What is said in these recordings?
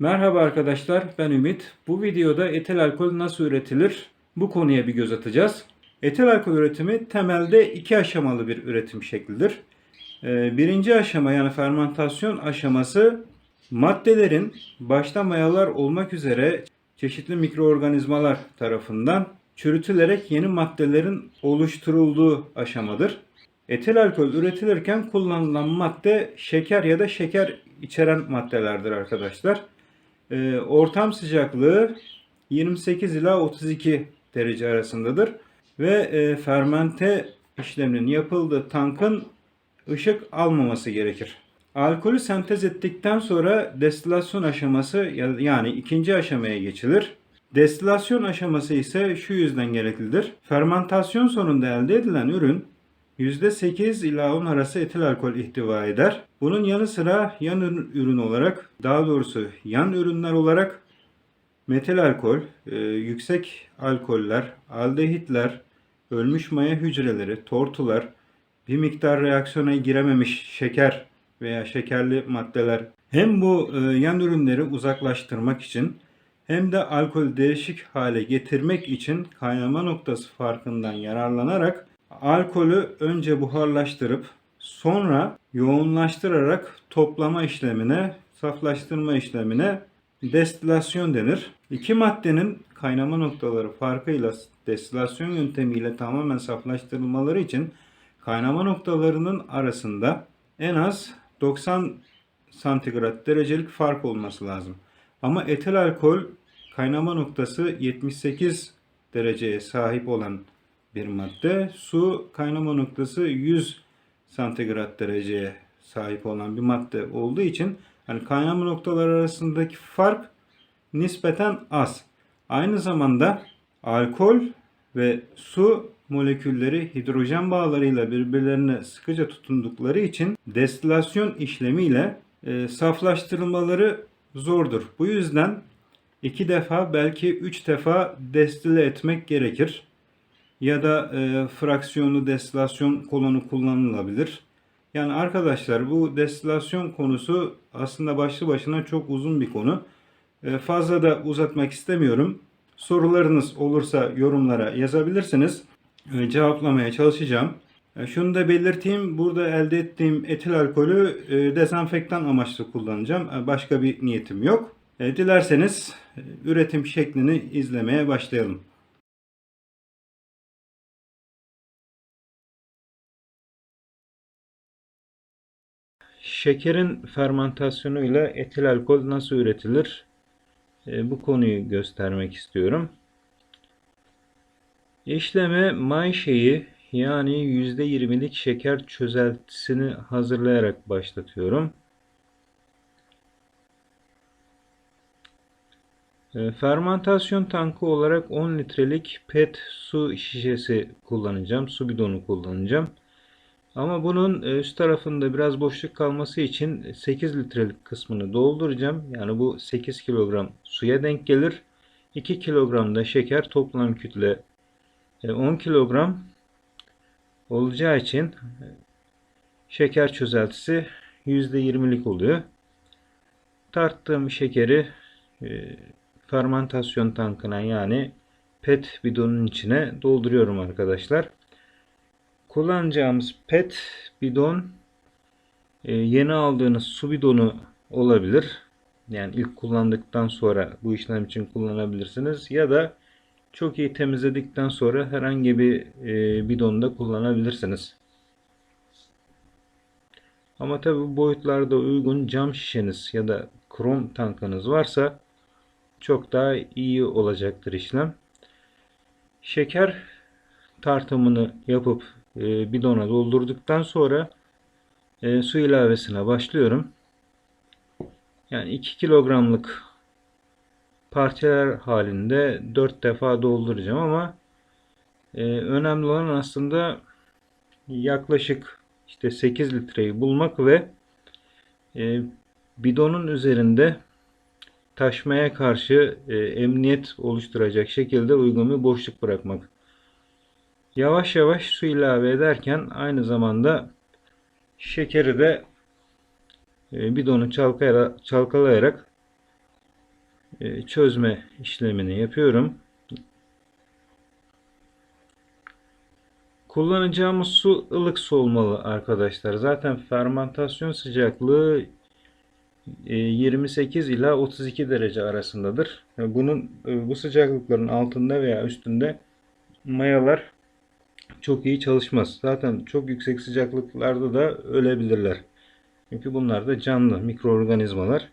Merhaba arkadaşlar, ben Ümit. Bu videoda etil alkol nasıl üretilir? Bu konuya bir göz atacağız. Etil alkol üretimi temelde iki aşamalı bir üretim şeklidir. Ee, Birinci aşama yani fermentasyon aşaması maddelerin başta mayalar olmak üzere çeşitli mikroorganizmalar tarafından çürütülerek yeni maddelerin oluşturulduğu aşamadır. Etil alkol üretilirken kullanılan madde şeker ya da şeker içeren maddelerdir arkadaşlar. Ee, ortam sıcaklığı 28 ila 32 derece arasındadır ve e, fermente işleminin yapıldığı tankın ışık almaması gerekir. Alkolü sentez ettikten sonra destilasyon aşaması ya- yani ikinci aşamaya geçilir. Destilasyon aşaması ise şu yüzden gereklidir. Fermentasyon sonunda elde edilen ürün %8 ila 10 arası etil alkol ihtiva eder. Bunun yanı sıra yan ürün olarak, daha doğrusu yan ürünler olarak metil alkol, e, yüksek alkoller, aldehitler, ölmüş maya hücreleri, tortular, bir miktar reaksiyona girememiş şeker veya şekerli maddeler hem bu e, yan ürünleri uzaklaştırmak için hem de alkol değişik hale getirmek için kaynama noktası farkından yararlanarak alkolü önce buharlaştırıp sonra yoğunlaştırarak toplama işlemine, saflaştırma işlemine destilasyon denir. İki maddenin kaynama noktaları farkıyla destilasyon yöntemiyle tamamen saflaştırılmaları için kaynama noktalarının arasında en az 90 santigrat derecelik fark olması lazım. Ama etil alkol kaynama noktası 78 dereceye sahip olan bir madde. Su kaynama noktası 100 santigrat dereceye sahip olan bir madde olduğu için hani kaynama noktaları arasındaki fark nispeten az. Aynı zamanda alkol ve su molekülleri hidrojen bağlarıyla birbirlerine sıkıca tutundukları için destilasyon işlemiyle e, saflaştırılmaları zordur. Bu yüzden iki defa belki üç defa destile etmek gerekir. Ya da e, fraksiyonlu destilasyon kolonu kullanılabilir. Yani arkadaşlar bu destilasyon konusu aslında başlı başına çok uzun bir konu. E, fazla da uzatmak istemiyorum. Sorularınız olursa yorumlara yazabilirsiniz. E, cevaplamaya çalışacağım. E, şunu da belirteyim. Burada elde ettiğim etil alkolü e, dezenfektan amaçlı kullanacağım. E, başka bir niyetim yok. E, dilerseniz e, üretim şeklini izlemeye başlayalım. Şekerin fermentasyonuyla etil alkol nasıl üretilir? E, bu konuyu göstermek istiyorum. İşleme mayşeyi yani %20'lik şeker çözeltisini hazırlayarak başlatıyorum. E, Fermantasyon tankı olarak 10 litrelik PET su şişesi kullanacağım. Su bidonu kullanacağım. Ama bunun e, üst tarafında biraz boşluk kalması için 8 litrelik kısmını dolduracağım. Yani bu 8 kilogram suya denk gelir. 2 kilogram da şeker toplam kütle e, 10 kilogram olacağı için e, şeker çözeltisi %20'lik oluyor. Tarttığım şekeri e, fermentasyon tankına yani PET bidonun içine dolduruyorum arkadaşlar. Kullanacağımız PET bidon e, yeni aldığınız su bidonu olabilir. Yani ilk kullandıktan sonra bu işlem için kullanabilirsiniz. Ya da çok iyi temizledikten sonra herhangi bir e, bidonda kullanabilirsiniz. Ama tabi boyutlarda uygun cam şişeniz ya da krom tankınız varsa çok daha iyi olacaktır işlem. Şeker tartımını yapıp e, bidona doldurduktan sonra e, su ilavesine başlıyorum. Yani 2 kilogramlık parçalar halinde 4 defa dolduracağım ama e, önemli olan aslında yaklaşık işte 8 litreyi bulmak ve e, bidonun üzerinde taşmaya karşı emniyet oluşturacak şekilde uygun bir boşluk bırakmak. Yavaş yavaş su ilave ederken aynı zamanda şekeri de e, bidonu çalkalayarak, e, çözme işlemini yapıyorum. Kullanacağımız su ılık su olmalı arkadaşlar. Zaten fermantasyon sıcaklığı e, 28 ila 32 derece arasındadır. E, Bunun e, bu sıcaklıkların altında veya üstünde mayalar çok iyi çalışmaz. Zaten çok yüksek sıcaklıklarda da ölebilirler. Çünkü bunlar da canlı mikroorganizmalar.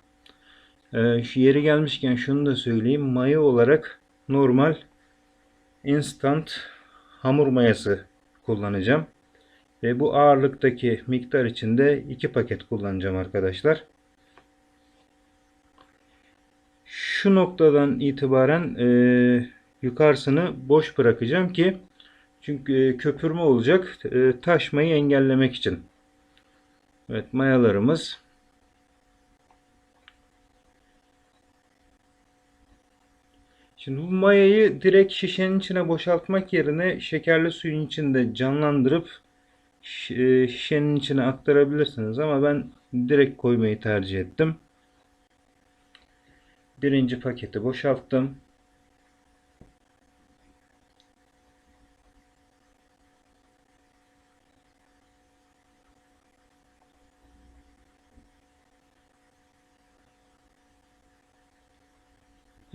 Ee, şu yeri gelmişken şunu da söyleyeyim. Maya olarak normal instant hamur mayası kullanacağım. Ve bu ağırlıktaki miktar içinde 2 paket kullanacağım arkadaşlar. Şu noktadan itibaren e, yukarısını boş bırakacağım ki çünkü e, köpürme olacak e, taşmayı engellemek için. Evet mayalarımız Şimdi bu mayayı direkt şişenin içine boşaltmak yerine şekerli suyun içinde canlandırıp e, şişenin içine aktarabilirsiniz ama ben direkt koymayı tercih ettim. Birinci paketi boşalttım.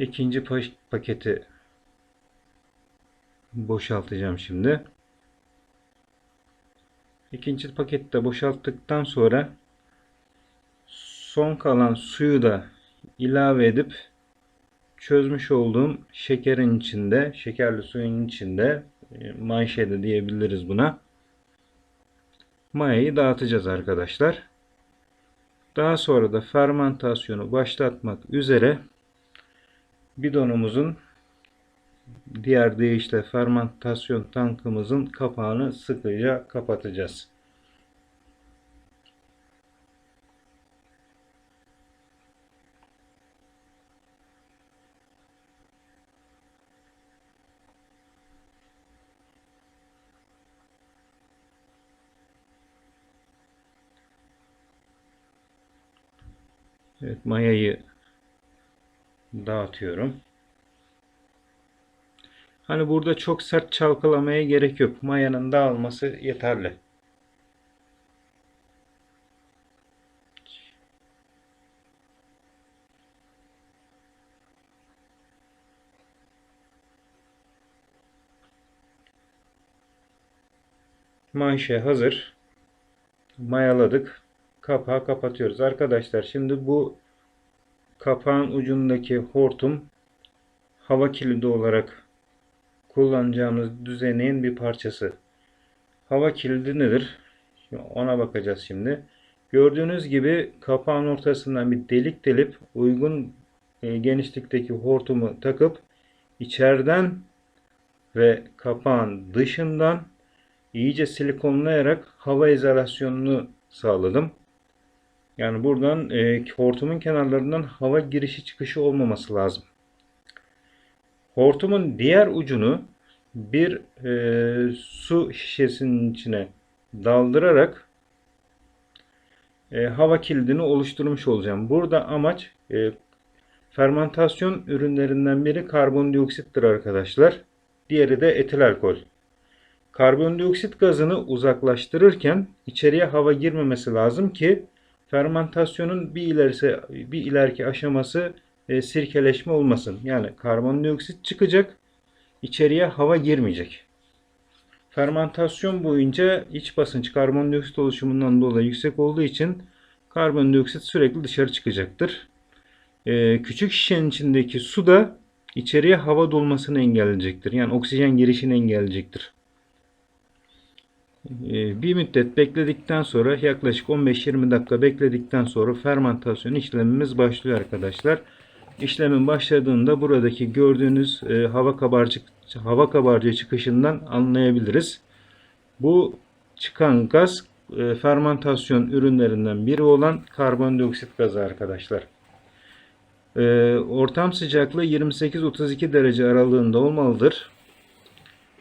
İkinci pa- paketi boşaltacağım şimdi. İkinci paketi de boşalttıktan sonra son kalan suyu da ilave edip çözmüş olduğum şekerin içinde, şekerli suyun içinde e, manşede diyebiliriz buna. Mayayı dağıtacağız arkadaşlar. Daha sonra da fermentasyonu başlatmak üzere bidonumuzun diğer deyişle fermentasyon tankımızın kapağını sıkıca kapatacağız. Evet mayayı dağıtıyorum. Hani burada çok sert çalkalamaya gerek yok. Mayanın dağılması yeterli. Manşe hazır. Mayaladık. Kapağı kapatıyoruz. Arkadaşlar şimdi bu kapağın ucundaki hortum hava kilidi olarak kullanacağımız düzeneğin bir parçası. Hava kilidi nedir? Ona bakacağız şimdi. Gördüğünüz gibi kapağın ortasından bir delik delip uygun e, genişlikteki hortumu takıp içeriden ve kapağın dışından iyice silikonlayarak hava izolasyonunu sağladım. Yani buradan e, hortumun kenarlarından hava girişi çıkışı olmaması lazım. Hortumun diğer ucunu bir e, su şişesinin içine daldırarak e, hava kilidini oluşturmuş olacağım. Burada amaç e, fermentasyon ürünlerinden biri karbondioksittir arkadaşlar. Diğeri de etil alkol. Karbondioksit gazını uzaklaştırırken içeriye hava girmemesi lazım ki fermentasyonun bir ilerisi bir ileriki aşaması e, sirkeleşme olmasın. Yani karbondioksit çıkacak, içeriye hava girmeyecek. Fermentasyon boyunca iç basınç karbondioksit oluşumundan dolayı yüksek olduğu için karbondioksit sürekli dışarı çıkacaktır. E, küçük şişenin içindeki su da içeriye hava dolmasını engelleyecektir. Yani oksijen girişini engelleyecektir. Ee, Bir müddet bekledikten sonra yaklaşık 15-20 dakika bekledikten sonra fermentasyon işlemimiz başlıyor arkadaşlar. İşlemin başladığında buradaki gördüğünüz e, hava kabarcık hava kabarcığı çıkışından anlayabiliriz. Bu çıkan gaz e, fermentasyon ürünlerinden biri olan karbondioksit gazı arkadaşlar. E, ortam sıcaklığı 28-32 derece aralığında olmalıdır.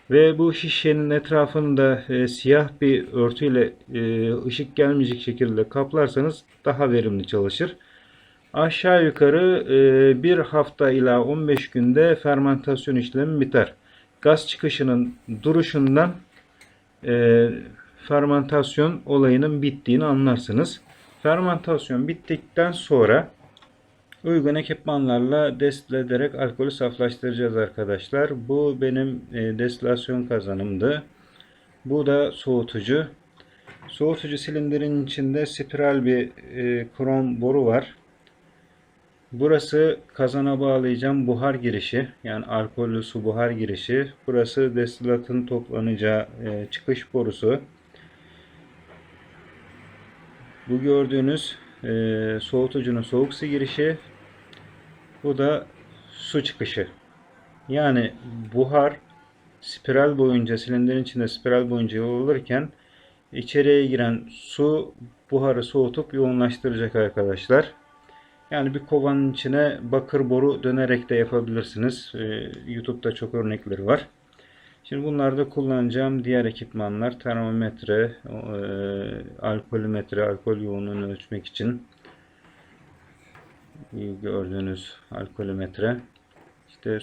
Ve bu şişenin etrafını da e, siyah bir örtüyle e, ışık gelmeyecek şekilde kaplarsanız daha verimli çalışır. Aşağı yukarı e, bir hafta ila 15 günde fermentasyon işlemi biter. Gaz çıkışının duruşundan e, fermentasyon olayının bittiğini anlarsınız. Fermentasyon bittikten sonra uygun ekipmanlarla destil ederek alkolü saflaştıracağız arkadaşlar. Bu benim e, destilasyon kazanımdı. Bu da soğutucu. Soğutucu silindirin içinde spiral bir e, krom boru var. Burası kazana bağlayacağım buhar girişi. Yani alkollü su buhar girişi. Burası destilatın toplanacağı e, çıkış borusu. Bu gördüğünüz soğutucunun soğuk su girişi. Bu da su çıkışı. Yani buhar spiral boyunca silindirin içinde spiral boyunca yol içeriye giren su buharı soğutup yoğunlaştıracak arkadaşlar. Yani bir kovanın içine bakır boru dönerek de yapabilirsiniz. Ee, YouTube'da çok örnekleri var. Şimdi bunlarda kullanacağım diğer ekipmanlar termometre, e, alkolümetre, alkol yoğunluğunu ölçmek için gördüğünüz alkolümetre. İşte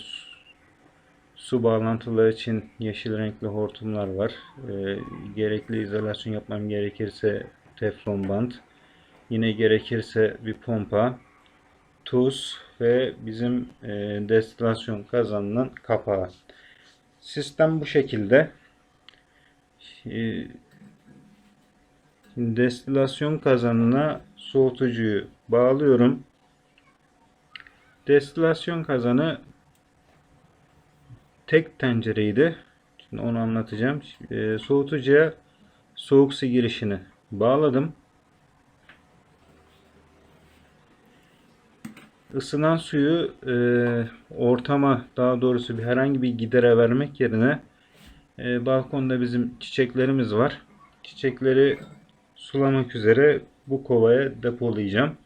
su, bağlantıları için yeşil renkli hortumlar var. E, gerekli izolasyon yapmam gerekirse teflon bant. Yine gerekirse bir pompa tuz ve bizim e, destilasyon kazanının kapağı. Sistem bu şekilde. E, destilasyon kazanına soğutucuyu bağlıyorum. Destilasyon kazanı tek tencereydi. Şimdi onu anlatacağım. E, soğutucuya soğuk su girişini bağladım. ısınan suyu e, ortama daha doğrusu bir herhangi bir gidere vermek yerine e, balkonda bizim çiçeklerimiz var. Çiçekleri sulamak üzere bu kovaya depolayacağım.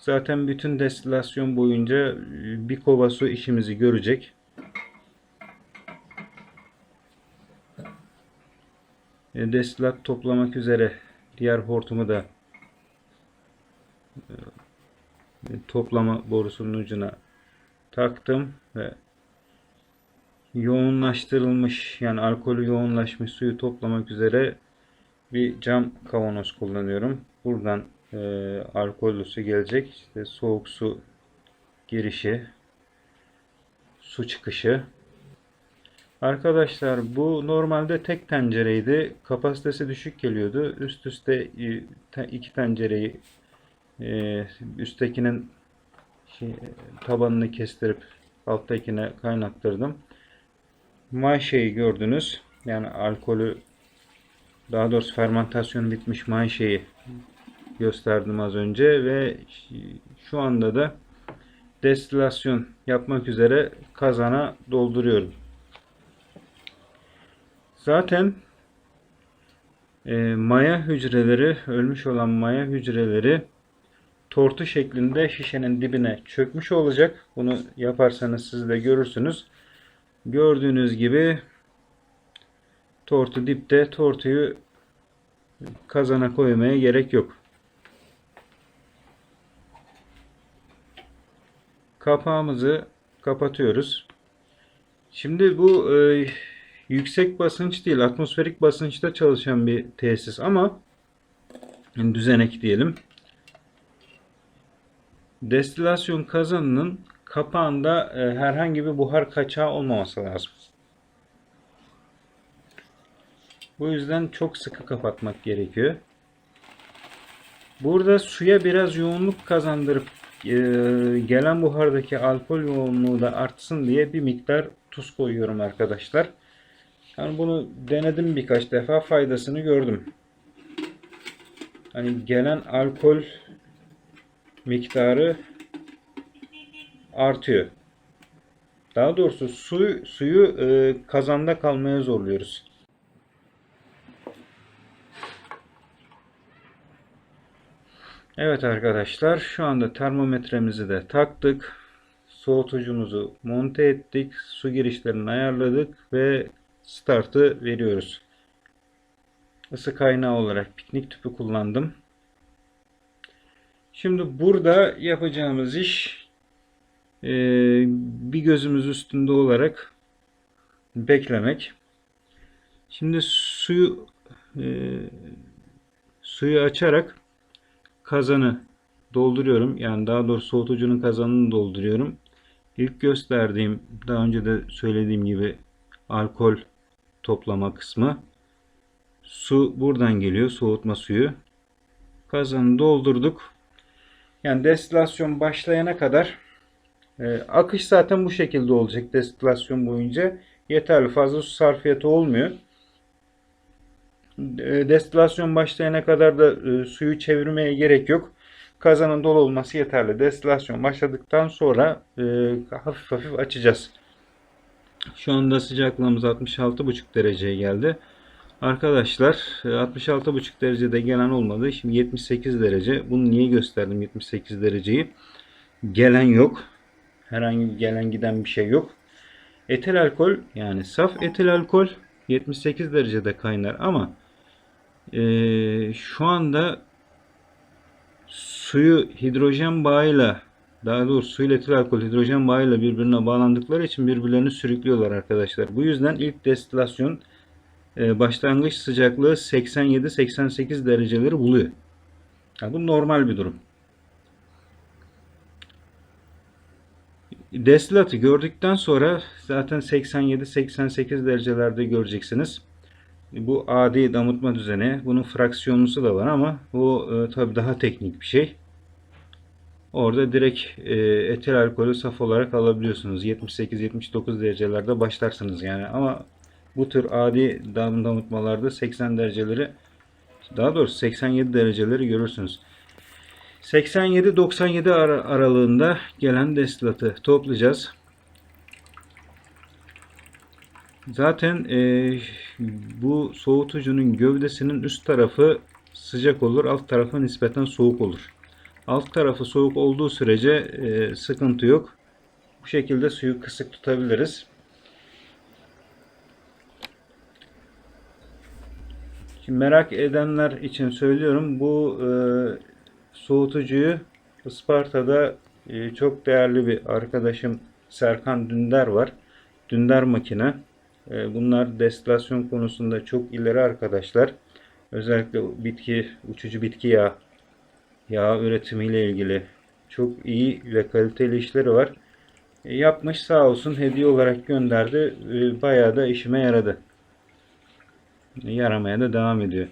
Zaten bütün destilasyon boyunca bir kova su işimizi görecek. E, destilat toplamak üzere diğer hortumu da toplama borusunun ucuna taktım ve yoğunlaştırılmış yani alkolü yoğunlaşmış suyu toplamak üzere bir cam kavanoz kullanıyorum. Buradan e, alkollü su gelecek. İşte soğuk su girişi, su çıkışı. Arkadaşlar bu normalde tek tencereydi. Kapasitesi düşük geliyordu. Üst üste iki tencereyi e, üsttekinin şey, tabanını kestirip alttakine kaynattırdım. Mayşeyi gördünüz. Yani alkolü daha doğrusu fermentasyon bitmiş mayşeyi gösterdim az önce ve şu anda da destilasyon yapmak üzere kazana dolduruyorum. Zaten e, maya hücreleri, ölmüş olan maya hücreleri tortu şeklinde şişenin dibine çökmüş olacak. Bunu yaparsanız siz de görürsünüz. Gördüğünüz gibi tortu dipte. Tortuyu kazana koymaya gerek yok. Kapağımızı kapatıyoruz. Şimdi bu e, yüksek basınç değil, atmosferik basınçta çalışan bir tesis ama düzenek diyelim destilasyon kazanının kapağında e, herhangi bir buhar kaçağı olmaması lazım. Bu yüzden çok sıkı kapatmak gerekiyor. Burada suya biraz yoğunluk kazandırıp gelen buhardaki alkol yoğunluğu da artsın diye bir miktar tuz koyuyorum arkadaşlar. Yani bunu denedim birkaç defa faydasını gördüm. Hani gelen alkol miktarı artıyor. Daha doğrusu su, suyu e, kazanda kalmaya zorluyoruz. Evet arkadaşlar şu anda termometremizi de taktık. Soğutucumuzu monte ettik. Su girişlerini ayarladık ve startı veriyoruz. Isı kaynağı olarak piknik tüpü kullandım. Şimdi burada yapacağımız iş e, bir gözümüz üstünde olarak beklemek. Şimdi suyu e, suyu açarak kazanı dolduruyorum. Yani daha doğrusu soğutucunun kazanını dolduruyorum. İlk gösterdiğim, daha önce de söylediğim gibi alkol toplama kısmı. Su buradan geliyor, soğutma suyu. Kazanı doldurduk. Yani destilasyon başlayana kadar e, akış zaten bu şekilde olacak destilasyon boyunca. Yeterli fazla su sarfiyatı olmuyor. E, destilasyon başlayana kadar da e, suyu çevirmeye gerek yok. Kazanın dolu olması yeterli. Destilasyon başladıktan sonra e, hafif hafif açacağız. Şu anda sıcaklığımız 66,5 dereceye geldi. Arkadaşlar 66,5 derecede gelen olmadı. Şimdi 78 derece. Bunu niye gösterdim 78 dereceyi? Gelen yok. Herhangi gelen giden bir şey yok. Etil alkol yani saf etil alkol 78 derecede kaynar ama e, şu anda suyu hidrojen bağıyla daha doğrusu su ile etil alkol hidrojen bağıyla birbirine bağlandıkları için birbirlerini sürüklüyorlar arkadaşlar. Bu yüzden ilk destilasyon e, başlangıç sıcaklığı 87-88 dereceleri buluyor. Yani bu normal bir durum. Destilatı gördükten sonra zaten 87-88 derecelerde göreceksiniz. Bu adi damıtma düzeni. Bunun fraksiyonlusu da var ama bu e, tabi daha teknik bir şey. Orada direkt e, etil alkolü saf olarak alabiliyorsunuz. 78-79 derecelerde başlarsınız yani. Ama bu tür adi dam damıtmalarda 80 dereceleri daha doğrusu 87 dereceleri görürsünüz. 87-97 ar aralığında gelen destilatı toplayacağız. Zaten e, bu soğutucunun gövdesinin üst tarafı sıcak olur, alt tarafı nispeten soğuk olur. Alt tarafı soğuk olduğu sürece e, sıkıntı yok. Bu şekilde suyu kısık tutabiliriz. Şimdi merak edenler için söylüyorum. Bu e, soğutucuyu Isparta'da e, çok değerli bir arkadaşım Serkan Dündar var. Dündar makine. E, bunlar destilasyon konusunda çok ileri arkadaşlar. Özellikle bitki, uçucu bitki yağı, yağ üretimiyle ilgili çok iyi ve kaliteli işleri var. E, yapmış sağ olsun hediye olarak gönderdi. E, bayağı da işime yaradı. Yaramaya da devam ediyor.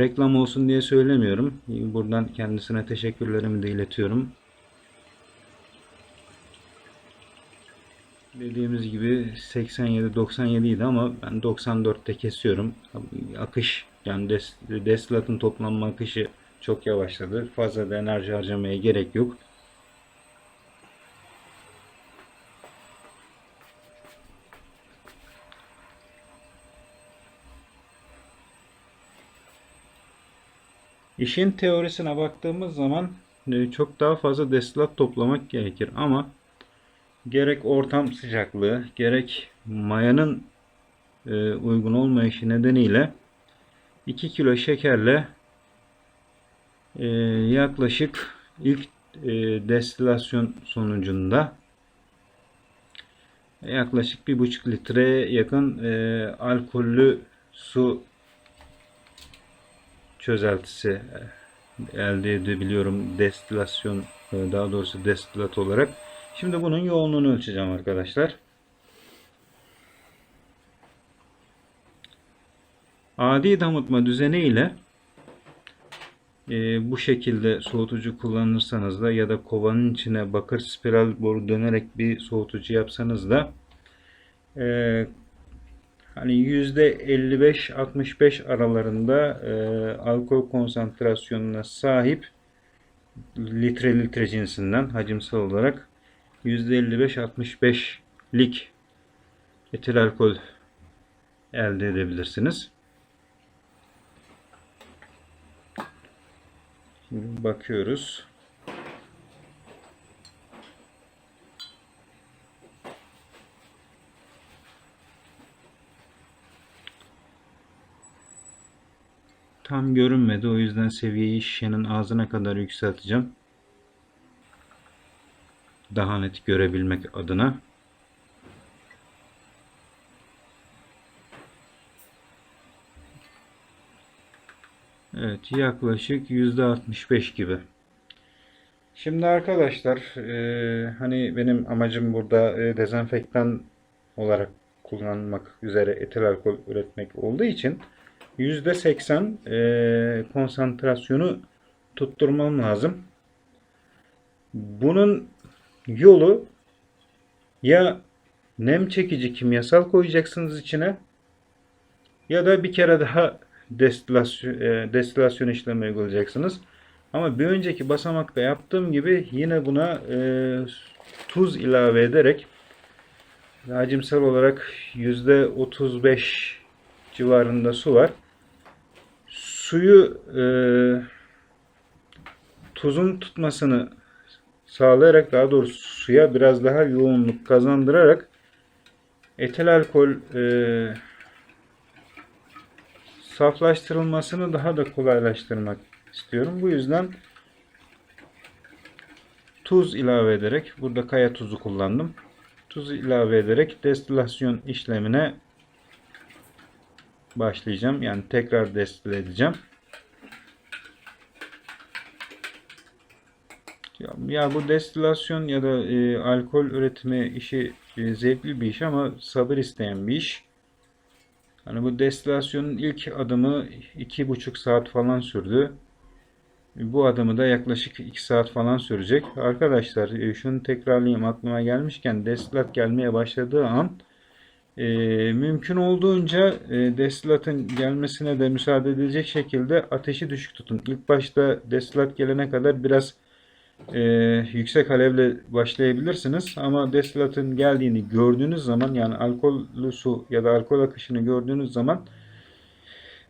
Reklam olsun diye söylemiyorum. Buradan kendisine teşekkürlerimi de iletiyorum. Dediğimiz gibi 87-97 idi ama ben 94'te kesiyorum. Akış yani des, destilatın toplanma akışı çok yavaşladı. Fazla da enerji harcamaya gerek yok. İşin teorisine baktığımız zaman e, çok daha fazla destilat toplamak gerekir ama gerek ortam sıcaklığı gerek mayanın e, uygun olmayışı nedeniyle 2 kilo şekerle e, yaklaşık ilk destilasyon sonucunda yaklaşık bir buçuk litreye yakın alkollü su çözeltisi e, elde edebiliyorum destilasyon e, daha doğrusu destilat olarak. Şimdi bunun yoğunluğunu ölçeceğim arkadaşlar. Adi damıtma düzeni ile e, bu şekilde soğutucu kullanırsanız da ya da kovanın içine bakır spiral boru dönerek bir soğutucu yapsanız da e, hani %55-65 aralarında e, alkol konsantrasyonuna sahip litre litre cinsinden hacimsel olarak %55-65'lik etil alkol elde edebilirsiniz. Şimdi bakıyoruz. Tam görünmedi. O yüzden seviyeyi şişenin ağzına kadar yükselteceğim. Daha net görebilmek adına. Evet yaklaşık %65 gibi. Şimdi arkadaşlar e, hani benim amacım burada e, dezenfektan olarak kullanmak üzere etil alkol üretmek olduğu için %80 e, konsantrasyonu tutturmam lazım. Bunun yolu ya nem çekici kimyasal koyacaksınız içine ya da bir kere daha destilasyon, e, destilasyon işlemi uygulayacaksınız. Ama bir önceki basamakta yaptığım gibi yine buna e, tuz ilave ederek hacimsel olarak %35 civarında su var. Suyu e, tuzun tutmasını sağlayarak daha doğrusu suya biraz daha yoğunluk kazandırarak etil alkol e, saflaştırılmasını daha da kolaylaştırmak istiyorum. Bu yüzden tuz ilave ederek burada kaya tuzu kullandım. Tuz ilave ederek destilasyon işlemine başlayacağım. Yani tekrar destil edeceğim. Ya, ya bu destilasyon ya da e, alkol üretimi işi e, zevkli bir iş ama sabır isteyen bir iş. Hani bu destilasyonun ilk adımı iki buçuk saat falan sürdü. Bu adımı da yaklaşık 2 saat falan sürecek. Arkadaşlar e, şunu tekrarlayayım aklıma gelmişken destilat gelmeye başladığı an e, mümkün olduğunca e, destilatın gelmesine de müsaade edilecek şekilde ateşi düşük tutun. İlk başta destilat gelene kadar biraz e, yüksek alevle başlayabilirsiniz. Ama destilatın geldiğini gördüğünüz zaman yani alkollü su ya da alkol akışını gördüğünüz zaman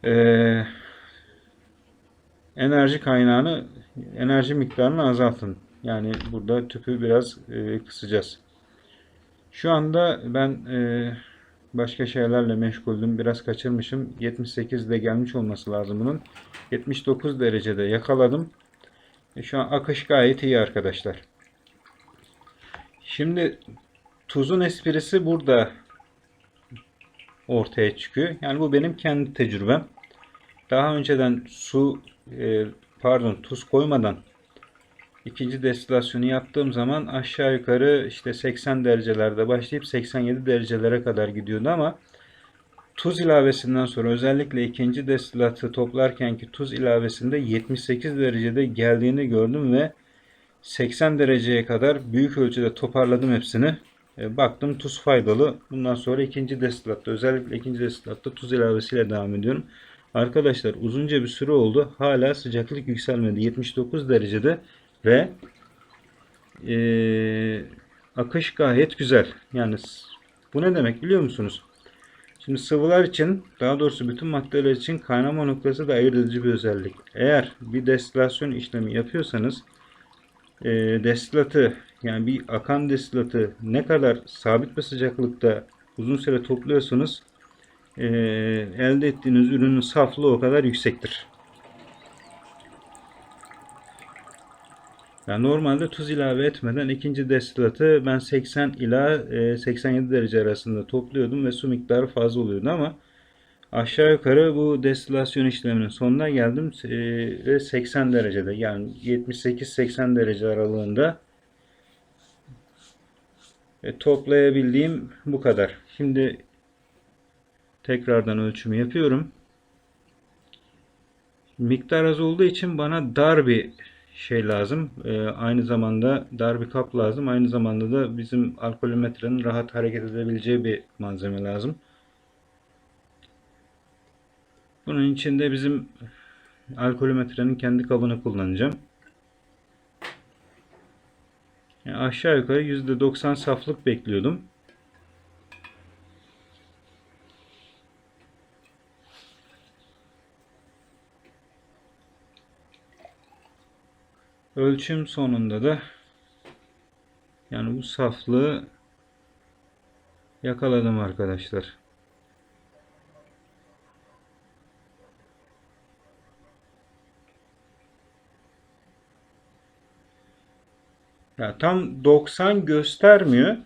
eee enerji kaynağını, enerji miktarını azaltın. Yani burada tüpü biraz e, kısacağız. Şu anda ben e, başka şeylerle meşguldüm. Biraz kaçırmışım. 78'de gelmiş olması lazım bunun. 79 derecede yakaladım. E, şu an akış gayet iyi arkadaşlar. Şimdi tuzun esprisi burada ortaya çıkıyor. Yani bu benim kendi tecrübem. Daha önceden su e, pardon tuz koymadan ikinci destilasyonu yaptığım zaman aşağı yukarı işte 80 derecelerde başlayıp 87 derecelere kadar gidiyordu ama tuz ilavesinden sonra özellikle ikinci destilatı toplarken ki tuz ilavesinde 78 derecede geldiğini gördüm ve 80 dereceye kadar büyük ölçüde toparladım hepsini. E, baktım tuz faydalı. Bundan sonra ikinci destilatta özellikle ikinci destilatta tuz ilavesiyle devam ediyorum. Arkadaşlar uzunca bir süre oldu. Hala sıcaklık yükselmedi. 79 derecede ve e, akış gayet güzel. Yani bu ne demek biliyor musunuz? Şimdi sıvılar için daha doğrusu bütün maddeler için kaynama noktası da ayırt bir özellik. Eğer bir destilasyon işlemi yapıyorsanız e, destilatı yani bir akan destilatı ne kadar sabit bir sıcaklıkta uzun süre topluyorsanız e, elde ettiğiniz ürünün saflığı o kadar yüksektir. Yani normalde tuz ilave etmeden ikinci destilatı ben 80 ila 87 derece arasında topluyordum ve su miktarı fazla oluyordu ama aşağı yukarı bu destilasyon işleminin sonuna geldim ve 80 derecede yani 78-80 derece aralığında e, toplayabildiğim bu kadar. Şimdi Tekrardan ölçümü yapıyorum. Miktar az olduğu için bana dar bir şey lazım. Ee, aynı zamanda dar bir kap lazım. Aynı zamanda da bizim alkolometrenin rahat hareket edebileceği bir malzeme lazım. Bunun için de bizim alkolometrenin kendi kabını kullanacağım. Yani aşağı yukarı %90 saflık bekliyordum. ölçüm sonunda da yani bu saflığı yakaladım arkadaşlar. Ya tam 90 göstermiyor.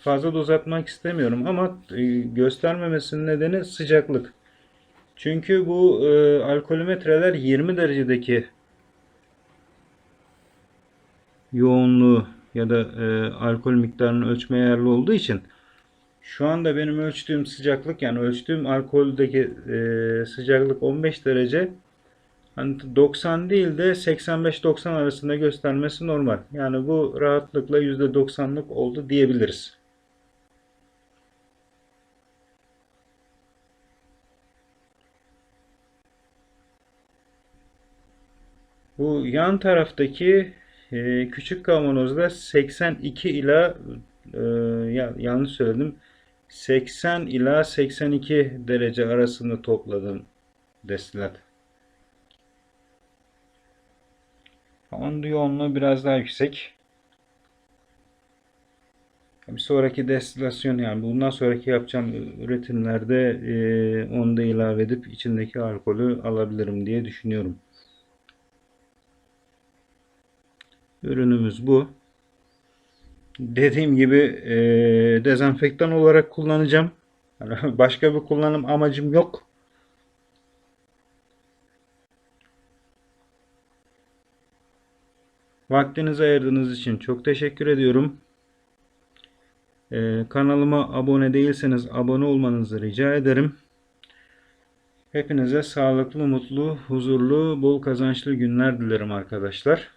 Fazla da uzatmak istemiyorum ama e, göstermemesinin nedeni sıcaklık. Çünkü bu e, alkolometreler 20 derecedeki yoğunluğu ya da e, alkol miktarını ölçmeye ayarlı olduğu için şu anda benim ölçtüğüm sıcaklık yani ölçtüğüm alkoldeki e, sıcaklık 15 derece. Hani 90 değil de 85-90 arasında göstermesi normal. Yani bu rahatlıkla %90'lık oldu diyebiliriz. Bu yan taraftaki e, küçük kavanozda 82 ila e, ya- yanlış söyledim. 80 ila 82 derece arasında topladım destilat. Havanın yoğunluğu biraz daha yüksek. Bir sonraki destilasyon yani bundan sonraki yapacağım üretimlerde e, onu da ilave edip içindeki alkolü alabilirim diye düşünüyorum. Ürünümüz bu. Dediğim gibi e, dezenfektan olarak kullanacağım. Başka bir kullanım amacım yok. Vaktinizi ayırdığınız için çok teşekkür ediyorum. E, kanalıma abone değilseniz abone olmanızı rica ederim. Hepinize sağlıklı, mutlu, huzurlu, bol kazançlı günler dilerim arkadaşlar.